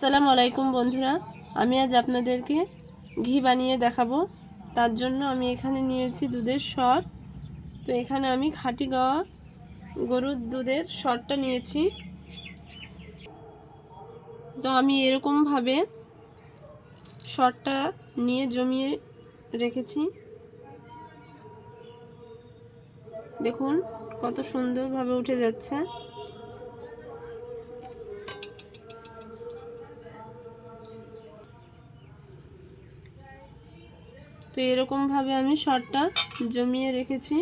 আসসালামু আলাইকুম বন্ধুরা। আমি আজ আপনাদেরকে ঘি বানিয়ে দেখাবো। তার জন্য আমি এখানে নিয়েছি দুধের সর। তো এখানে আমি খাঁটি গাওয়া গরুর দুধের সরটা নিয়েছি। তো আমি এরকমভাবে সরটা নিয়ে জমিয়ে রেখেছি। দেখুন কত সুন্দরভাবে উঠে যাচ্ছে। এরকমভাবে আমি শর্টটা জমিয়ে রেখেছি।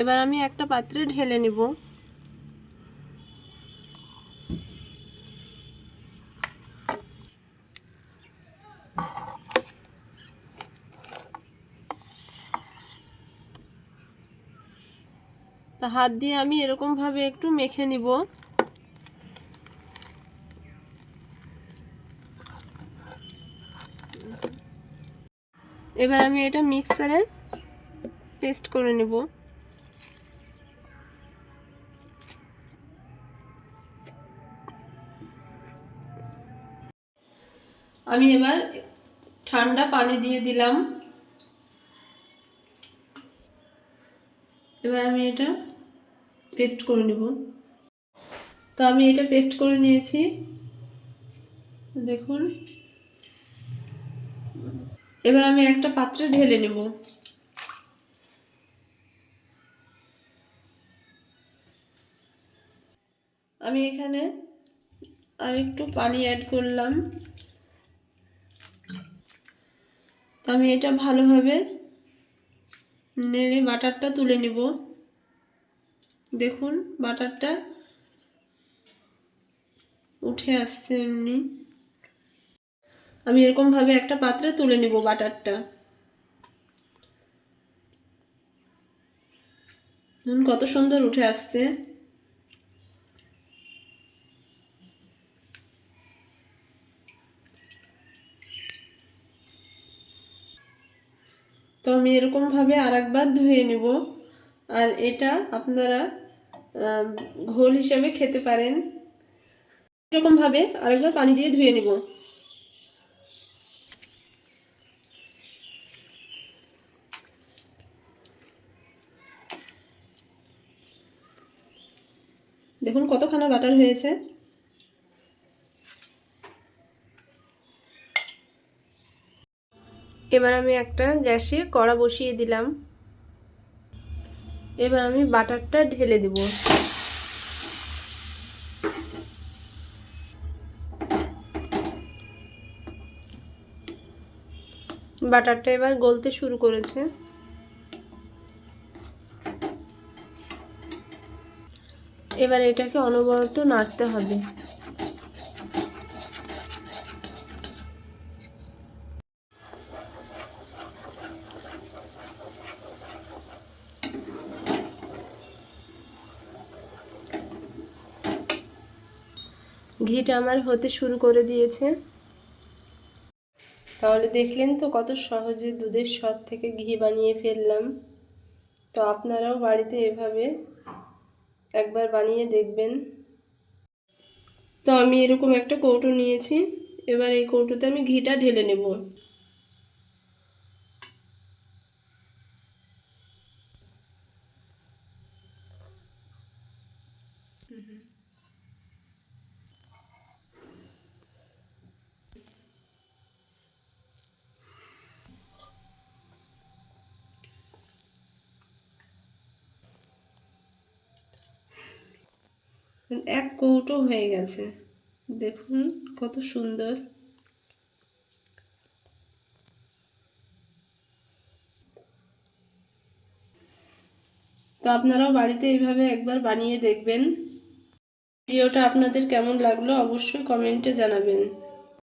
এবার আমি একটা পাত্রে ঢেলে নিব। তা হাত দিয়ে আমি এরকমভাবে একটু মেখে নিব। এবার আমি এটা মিক্সারে পেস্ট করে নেব। আমি এবার ঠান্ডা পানি দিয়ে দিলাম। এবার আমি এটা পেস্ট করে নেব। তো আমি এটা পেস্ট করে নিয়েছি। দেখুন। এবার আমি একটা পাত্রে ঢেলে নেব। আমি এখানে আর একটু পানি অ্যাড করলাম। আমি এটা ভালোভাবে নেড়ে বাটারটা তুলে নিব। দেখুন, বাটারটা উঠে আসছে এমনি। আমি এরকমভাবে একটা পাত্রে তুলে নিব বাটারটা। কত সুন্দর উঠে আসছে। তো আমি এরকমভাবে আর একবার ধুয়ে নিব। আর এটা আপনারা ঘোল হিসাবে খেতে পারেন। এরকমভাবে আরেকবার পানি দিয়ে ধুয়ে নিব। দেখুন কতখানা বাটার হয়েছে। এবার আমি একটা গ্যাসে কড়া বসিয়ে দিলাম। এবার আমি বাটারটা ঢেলে দেব। বাটারটা এবার গলতে শুরু করেছে। এবার এটাকে অনবরত নাড়তে হবে। ঘিটা আমার হতে শুরু করে দিয়েছে। তাহলে দেখলেন তো কত সহজে দুধের স্বাদ থেকে ঘি বানিয়ে ফেললাম। তো আপনারাও বাড়িতে এভাবে একবার বানিয়ে দেখবেন। তো আমি এরকম একটা কৌটো নিয়েছি। এবার এই কৌটোতে আমি ঘিটা ঢেলে নেব। এক কৌটো হয়ে গেছে। দেখুন কত সুন্দর। তো আপনারাও বাড়িতে এইভাবে একবার বানিয়ে দেখবেন। ভিডিওটা আপনাদের কেমন লাগল অবশ্যই কমেন্টে জানাবেন।